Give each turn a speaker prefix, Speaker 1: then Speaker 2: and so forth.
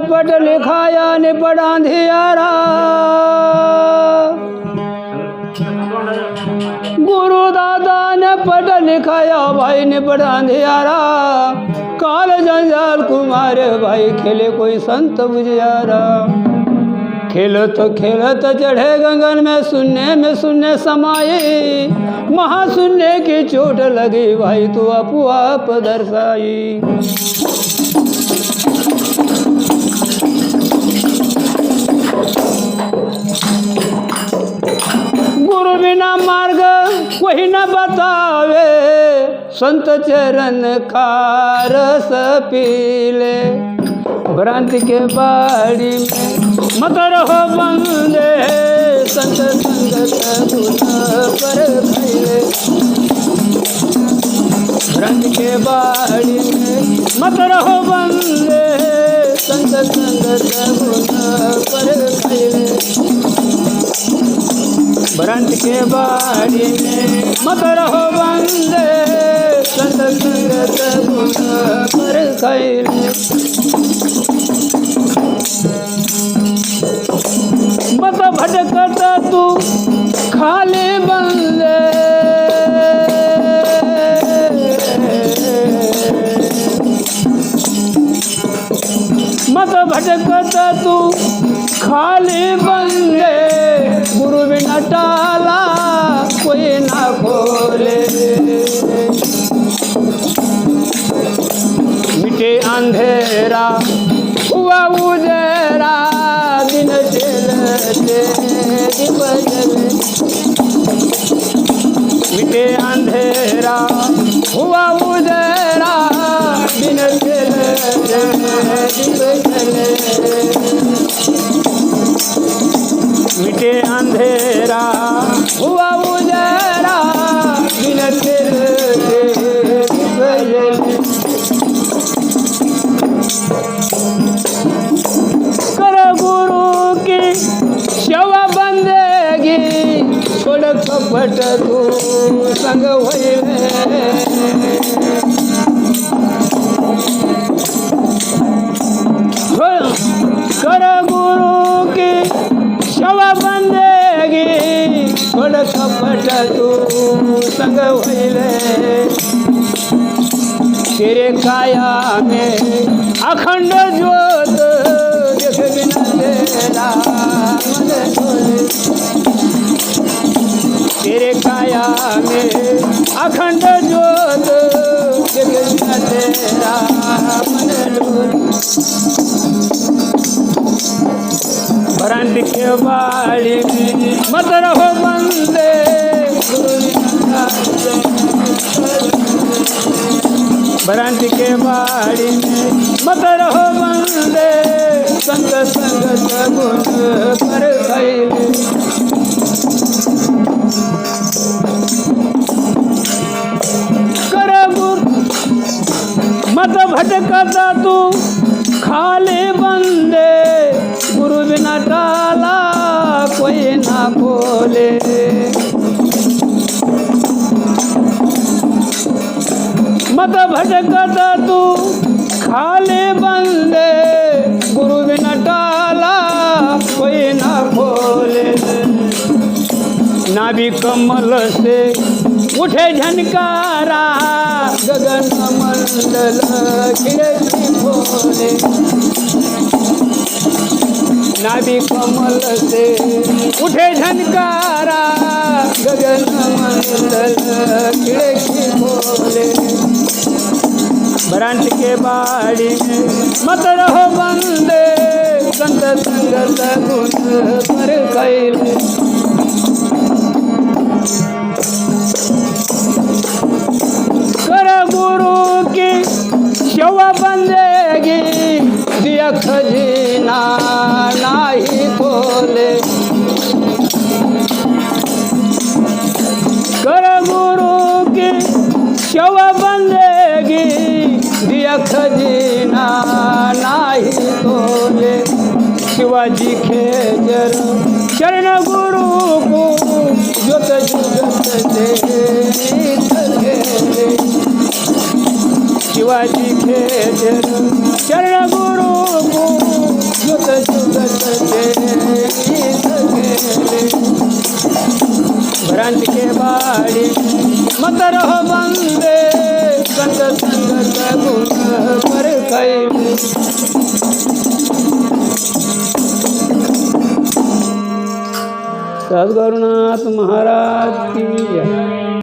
Speaker 1: पट लिखाया ने पढ़ा धियारा गुरु दादा ने पट लिखाया, भाई ने पढ़ा धियारा काल जंजाल कुमार, भाई खेले कोई संत बुझियारा। खेलत खेलत चढ़े गंगन में सुनने में सुनने समाये। महाशून्य की चोट लगी, भाई तू अपू आप दर्शाई। कोई न बतावे संत चरण का रस पीले। भ्रांति के बाड़ी में मत हो बंदे संत संगत पर खैले। भ्रांति के बाड़ी में मत हो बंदे संत संगत पर खैले। भ्रंट के बाड़ी में। मत रहो बंदे, संत संगत पर मत भटकत तू खाली बंदे। मत भटकत तू खाली बंदे। बिना टाला, कोई ना खोले मिटे अंधेरा, हुआ उजेरा, दिन चलते मिटे अंधेरा, हुआ उजेरा, दिन चलते मिटे अंधेरा, हुआ उजारा, बिन तेरे कर गुरु की सेवा बंदेगी, छोड़ कपट तू संग होइले बंदेगी खपट कपट तू संग होइले तेरे काया में अखंड ज्योत देख बिना तेरा मन तेरे काया में अखंड ज्योत देख तेरा मन डोले भरांडिके वाळी मदर हो वंदे भरांडिके वाळी मदर हो वंदे संग संग सगुण पर कर मत भटकता तू खाले बंदे. खोले मत भटकत तू, खाले बंदे, गुरु बिना टाला कोई ना खोले। नाभि कमल से उठे झनकारा, गगन मंडल खोले। नाभि कमल से उठे झनकारा, गगन मंडल खिड़की खोले भ्रांत के बाड़ी में मत रहो बंदे, संत गुण पर कैले। कर गुरु की सेवा बंदेगी शव बंदेगी दिया खजीना नाही खोले शिवाजी खेजर चरण गुरु को जोत जुगत दे शिवाजी शिवाजी खेजर वंदे संग संग गुण पर सदगुरुनाथ महाराज की